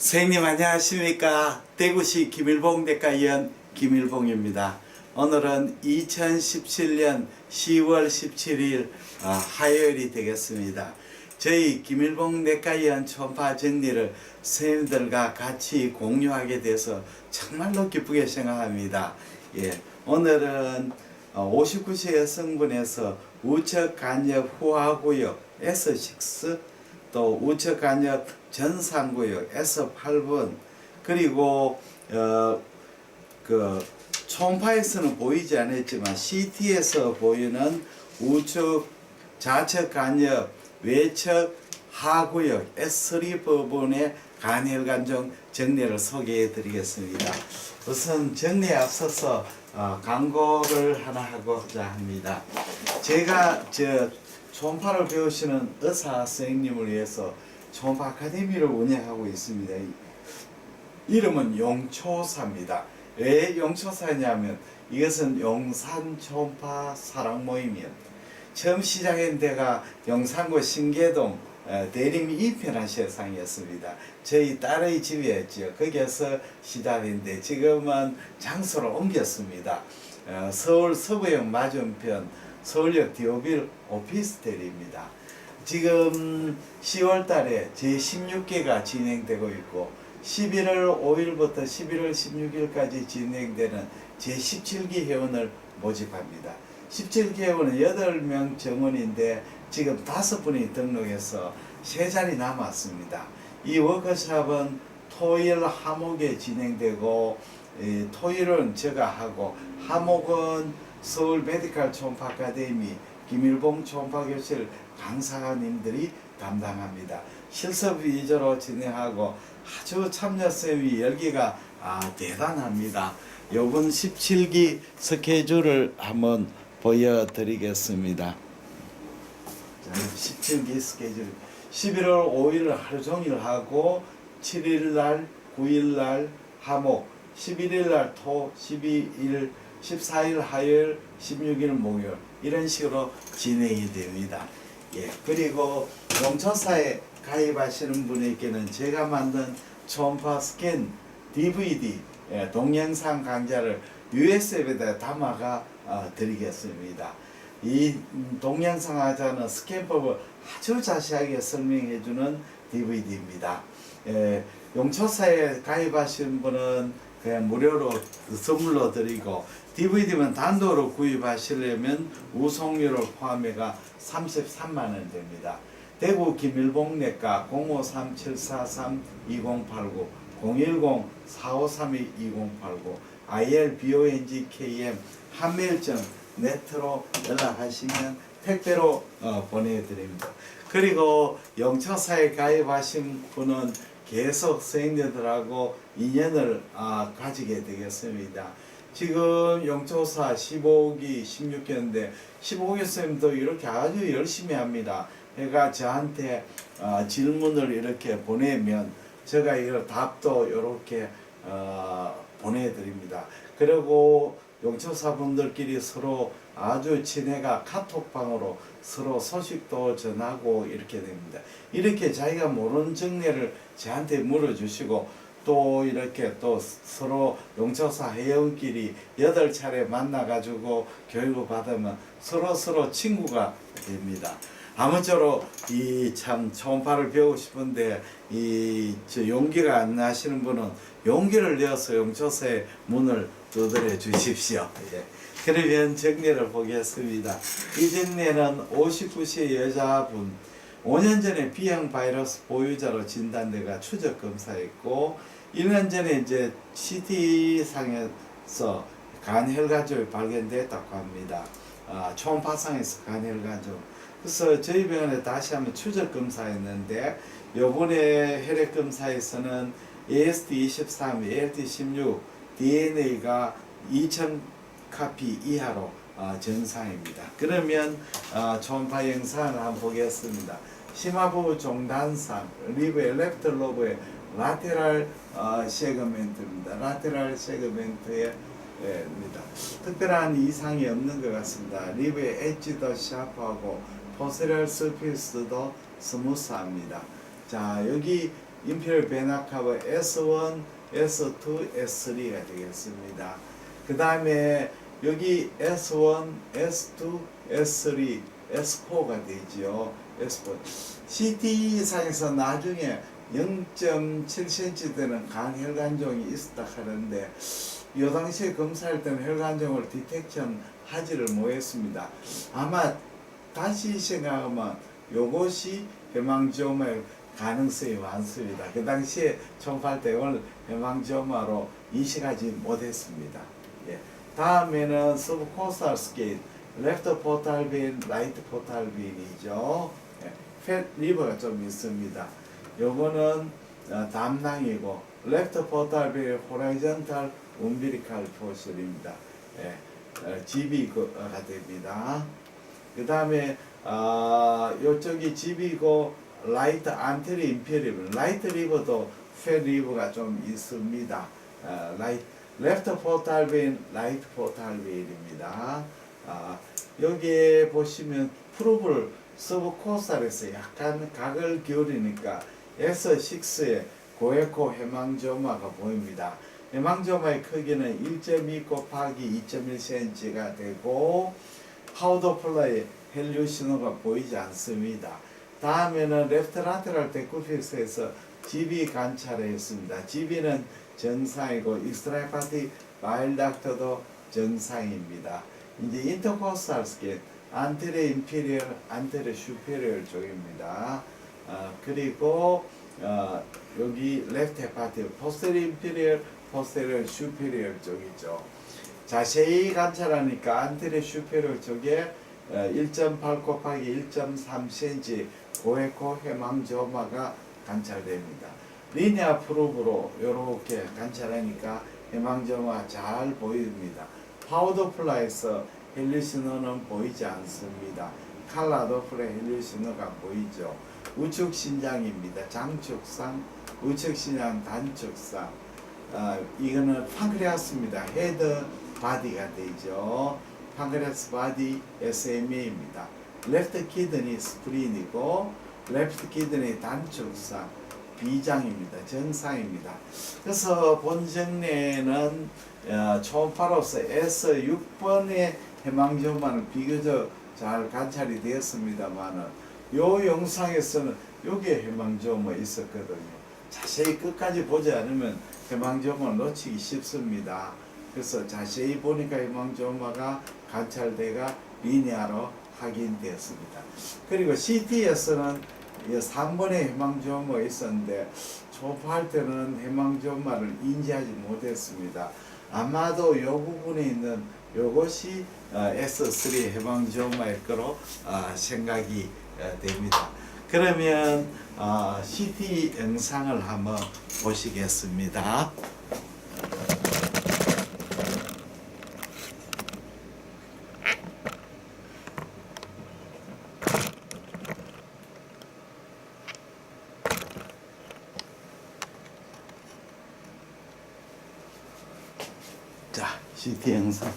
선생님 안녕하십니까? 대구시 김일봉 대가위원 김일봉입니다. 오늘은 2017년 10월 17일 어, 화요일이 되겠습니다. 저희 김일봉 내과위원 초음파 정리를 선생님들과 같이 공유하게 돼서 정말로 기쁘게 생각합니다. 예, 오늘은 59세 여성분에서 우측 간엽 후하구역 S6 또 우측 간엽 전상구역 S8번 그리고 어 그 초음파에서는 보이지 않았지만 CT에서 보이는 우측 좌측 간엽 외측 하구역 S3 부분의 간혈관종 정리를 소개해 드리겠습니다. 우선 정리에 앞서서 어, 광고를 하나 하고자 합니다. 제가 저 초음파를 배우시는 의사 선생님을 위해서 초음파 아카데미를 운영하고 있습니다. 이름은 용초사입니다. 왜 용초사냐면 이것은 용산 초음파 사랑 모임이요. 처음 시작한 데가 용산구 신계동 어, 대림 이편한 세상이었습니다. 저희 딸의 집이었죠. 거기에서 시작했는데 지금은 장소를 옮겼습니다. 어, 서울 서구역 맞은편 서울역 디오빌 오피스텔입니다. 지금 10월 달에 제16개가 진행되고 있고 11월 5일부터 11월 16일까지 진행되는 제17기 회원을 모집합니다. 17기 회원은 8명 정원인데 지금 5분이 등록해서 3자리 남았습니다. 이 워크숍은 토일 화목에 진행되고 이 토일은 제가 하고 화목은 서울 메디칼 초음파 아카데미 김일봉 초음파 교실 강사님들이 담당합니다. 실습 위주로 진행하고 아주 참여쌤이 열기가 아, 대단합니다. 요번 17기 스케줄을 한번 보여드리겠습니다. 자, 17기 스케줄 11월 5일 하루 종일 하고 7일 날, 9일 날 화목, 11일 날 토, 12일, 14일 화요일, 16일 목요일 이런 식으로 진행이 됩니다. 예, 그리고 용천사에 가입하시는 분에게는 제가 만든 초음파 스캔 DVD 예, 동영상 강좌를 USB에다 담아가 어, 드리겠습니다. 이 동영상 하자는 스캔법을 아주 자세하게 설명해 주는 DVD입니다. 예, 용초사에 가입하신 분은 그냥 무료로 선물로 드리고 DVD만 단독으로 구입하시려면 우송료를 포함해가 33만 원 됩니다. 대구 김일봉내과 053-743-2089 010-4532-2089 ILBONGKM 한메일점 네트로 연락하시면 택배로 어, 보내드립니다. 그리고 영처사에 가입하신 분은 계속 선생님들하고 인연을 아, 가지게 되겠습니다. 지금 영초사 15기, 16기인데 15기 선생님도 이렇게 아주 열심히 합니다. 그러니까 저한테 어, 질문을 이렇게 보내면 제가 이걸 답도 이렇게 어, 보내드립니다. 그리고 용처사분들끼리 서로 아주 친해가 카톡방으로 서로 소식도 전하고 이렇게 됩니다. 이렇게 자기가 모르는 정례를 저한테 물어주시고 또 이렇게 또 서로 용처사 회원끼리 여덟 차례 만나가지고 교육을 받으면 서로 서로 친구가 됩니다. 아무쪼록 이 참 초음파를 배우고 싶은데 이저 용기가 안 나시는 분은 용기를 내어서 용초사의 문을 두드려 주십시오. 예. 그러면 정례를 보겠습니다. 이 정례는 59세 여자분 5년 전에 비형 바이러스 보유자로 진단돼가 추적 검사했고 1년 전에 이제 CT 상에서 간혈관종이 발견됐다고 합니다. 아, 초음파상에서 간혈관종. 그래서 저희 병원에 다시 한번 추적 검사했는데 요번에 혈액 검사에서는 AST23, ALT16, DNA가 2000 카피 이하로 어, 정상입니다. 그러면 어, 초음파 영상을 한번 보겠습니다. 심화부 종단상, 리브의 레프트 로브의 라테랄 어, 세그멘트입니다. 라테랄 세그멘트의 예, 입니다. 특별한 이상이 없는 것 같습니다. 리브의 엣지도 샤프하고 포세럴 서피스도 스무스합니다. 자 여기 임페리얼 베나카바 S1, S2, S3가 되겠습니다. 그 다음에 여기 S1, S2, S3, S4가 되지요. S4. CT상에서 나중에 0.7cm 되는 강혈관종이 있었다 하는데 이 당시에 검사할 때는 혈관종을 디텍션 하지를 못했습니다. 아마 다시 생각하면 요것이 해망지오마의 가능성이 많습니다. 그 당시에 총팔 때를 해망지오마로 인식하지 못했습니다. 예. 다음에는 서브코스탈 스케일, 레프트 포탈빈, 라이트 포탈빈이죠. 예. 팻 리버가 좀 있습니다. 요거는 어, 담낭이고 레프트 포탈빈 호라이전탈 umbilical 포슬입니다. 예. 어, GB가 됩니다. 그 다음에 아 요쪽이 집이고 라이트 안테리 임페리블 라이트 리버도 페 리버가 좀 있습니다. 아, 라이트 레프트 포탈빈 라이트 포탈빈입니다. 아, 여기에 보시면 프로블 서브 코스탈에서 약간 각을 기울이니까 S6의 고에코 해망조마가 보입니다. 해망조마의 크기는 1.2 곱하기 2.1cm가 되고 파우더 플라이 헬류 신호가 보이지 않습니다. 다음에는 레프트 라테랄 데쿠피스에서 GB 관찰했습니다. GB는 정상이고 익스트라파티 마일닥터도 정상입니다. 이제 인터코스탈 스킨 안테레 인피리얼, 안테레 슈페리얼 쪽입니다. 어, 그리고 어, 여기 레프트 헤파티 포스테리 인피리얼, 포스테리얼 슈페리얼 쪽이죠. 자세히 관찰하니까 안테레 슈페리얼 쪽에 어, 1.8 곱하기 1.3cm 고에코 해망저마가 관찰됩니다. 리니아 프로브로 이렇게 관찰하니까 해망저마 잘 보입니다. 파우더 플라에서 헬리신호는 보이지 않습니다. 칼라도 플레 헬리신호가 보이죠. 우측 신장입니다. 장축상, 우측 신장 단축상. 어, 이거는 판크레아스입니다. 헤드 바디가 되죠. 판크레아스 바디 SMA입니다. 레프트 키드니 스프린이고 레프트 키드니 단축상 비장입니다. 정상입니다. 그래서 본정례는 어, 초음파로서 S6번의 해망전만은 비교적 잘 관찰이 되었습니다만은 요 영상에서는 요게 해망조마 있었거든요. 자세히 끝까지 보지 않으면 해망조마 놓치기 쉽습니다. 그래서 자세히 보니까 해망조마가 관찰대가 리니아로 확인되었습니다. 그리고 CT에서는 3번의 해망조마가 있었는데 초파할 때는 해망조마를 인지하지 못했습니다. 아마도 이 부분에 있는 요것이 어, S3 해방지오마일 거로 어, 생각이 어, 됩니다. 그러면 어, CT 영상을 한번 보시겠습니다. 자, CT 영상.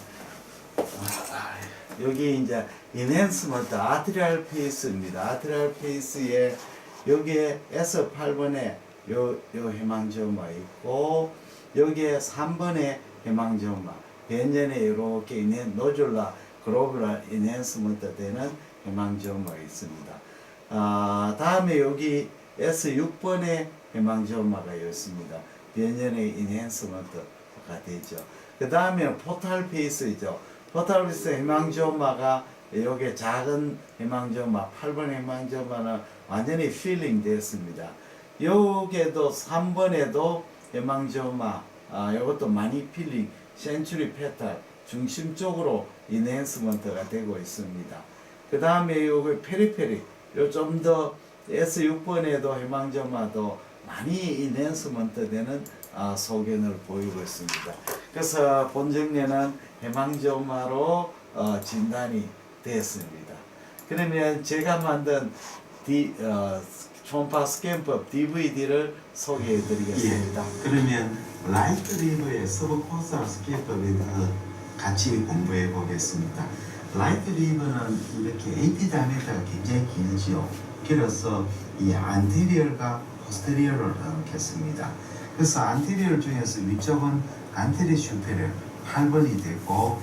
아, 여기 이제 인핸스먼트 아트리얼 페이스입니다. 아트리얼 페이스에 여기에 S 8번에 요, 요 해망지오마 있고 여기에 3번에 해망지오마 변전에 이렇게 인핸 노줄라 글로벌 인핸스먼트 되는 해망지오마가 있습니다. 아, 다음에 여기 S6번에 해망지오마가 있습니다. 변전의 인핸스먼트가 되죠. 그 다음에 포탈 페이스죠. 포탈 페이스 해망지오마가 요게 작은 해망지오마 8번 해망지오마는 완전히 필링 됐습니다. 요게도 3번에도 해망지오마 아 요것도 많이 필링 센츄리 페탈 중심 쪽으로 인핸스먼트가 되고 있습니다. 그 다음에 요거 페리페리 요 좀 더 S6번에도 해망지오마도 많이 인핸스먼트 되는 아, 소견을 보이고 있습니다. 그래서 본정례는 해망지오마로 어, 진단이 됐습니다. 그러면 제가 만든 디, 어, 초음파 스캔법 DVD를 소개해 드리겠습니다. 예, 그러면 라이트 리버의 서브코스탈 스케이터에 대해서 같이 공부해 보겠습니다. 라이트 리버는 이렇게 다이아메터가 굉장히 길지요. 길어서 이 안테리얼과 포스테리어를 넣겠습니다. 그래서 안테리어 중에서 위쪽은 안테리 슈페리어 8번이 되고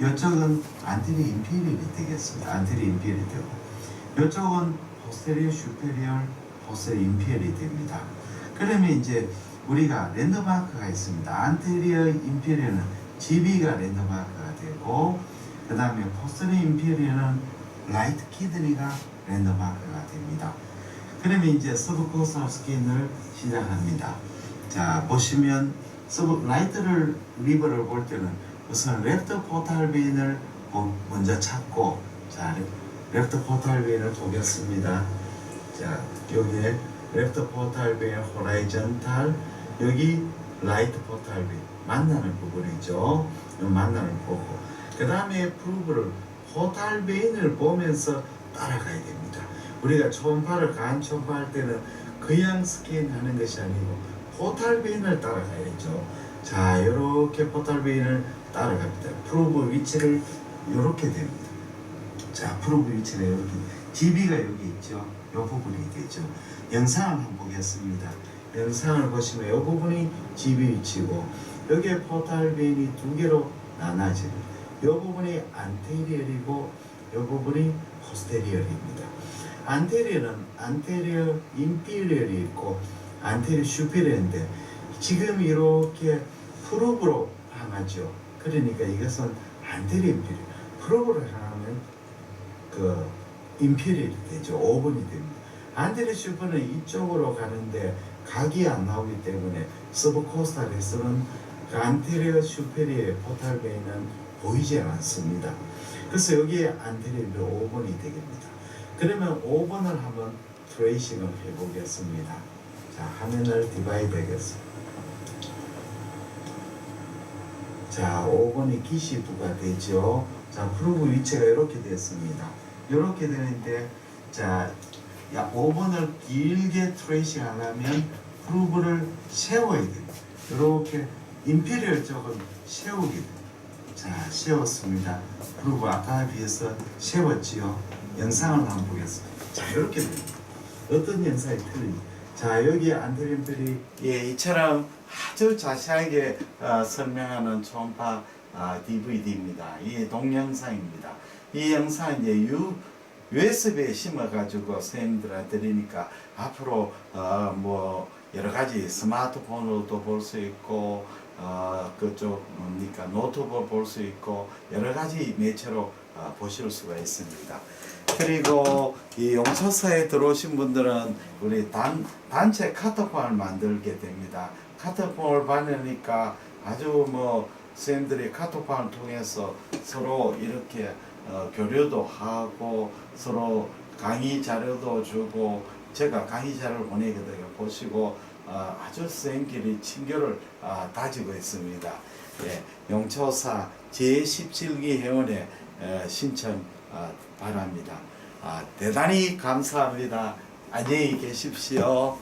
이쪽은 안테리 인피리얼이 되겠습니다. 안테리 인피리얼이 되고 이쪽은 포스테리어 슈페리얼 포스테리어 인피리얼이 됩니다. 그러면 이제 우리가 랜드마크가 있습니다. 안테리어 인피리얼은 GB가 랜드마크가 되고 그 다음에 포스테리어 인피리얼은 라이트 키드니가 랜드마크가 됩니다. 그러면 이제 서브코스탈 스캔을 시작합니다. 자 보시면 서브 라이트를 리버를 볼 때는 우선 랩트 포탈 보- 먼저 찾고 자 랩트 포탈 베인을 보겠습니다. 자 여기에 랩트 포탈 베인 호라이전탈 여기 라이트 포탈 베인 만나는 부분이죠. 이 만나는 보고 그 다음에 프루브를 포탈 베인을 보면서 따라가야 됩니다. 우리가 초음파를 간 초음파 할 때는 그냥 스캔하는 것이 아니고 포탈 베인을 따라가야죠. 자, 이렇게 포탈 베인을 따라갑니다. 프로브 위치를 이렇게 됩니다. 자, 프로브 위치가 이렇게 GB가 여기 있죠. 이 부분이 되죠. 영상을 한번 보겠습니다. 영상을 보시면 이 부분이 GB 위치고 여기에 포탈 베인이 두 개로 나눠집니다. 이 부분이 안테리얼이고 이 부분이 포스테리얼입니다. 안테리얼은 안테리얼 인피리얼이 있고 안테리얼 슈페리얼인데 지금 이렇게 프로브로 향하죠. 그러니까 이것은 안테리얼 인피리얼. 프로브로 향하면 그 인피리얼이 되죠. 5번이 됩니다. 안테리얼 슈퍼는 이쪽으로 가는데 각이 안 나오기 때문에 서브코스탈에서는 그 안테리어 슈페리의 포탈베이는 보이지 않습니다. 그래서 여기에 안테리어 5번이 되겠습니다. 그러면 5번을 한번 트레이싱을 해보겠습니다. 자, 화면을 디바이드 하겠습니다. 자, 5번이 기시부가 되죠. 자, 프로브 위치가 이렇게 됐습니다. 이렇게 되는데, 자, 야, 5번을 길게 트레이싱 하려면 프로브를 세워야 됩니다. 이렇게 임페리얼 쪽은 세우게 됩니다. 자, 세웠습니다. 프로브 아까에 비해서 세웠지요. 영상을 한번 보겠습니다. 자, 이렇게 됩니다. 어떤 영상이 틀린지. 자, 여기 안드림들이 예, 이처럼 아주 자세하게 어, 설명하는 초음파 아, DVD입니다. 이 동영상입니다. 이 영상 이제 유 USB에 심어가지고 선생님들한테 드리니까 앞으로 어, 뭐 여러 가지 스마트폰으로도 볼 수 있고 어, 그쪽 뭡니까 노트북 볼 수 있고 여러 가지 매체로 어, 보실 수가 있습니다. 그리고 이 용처사에 들어오신 분들은 우리 단, 단체 카톡방을 만들게 됩니다. 카톡방을 받으니까 아주 뭐 선생님들이 카톡방을 통해서 서로 이렇게 어, 교류도 하고 서로 강의 자료도 주고 제가 강의 자료를 보내거든요. 보시고 어, 아주 선생님끼리 친교를 어, 다지고 있습니다. 예, 용처사 제17기 회원에 에, 신청 어, 바랍니다. 아, 대단히 감사합니다. 안녕히 계십시오.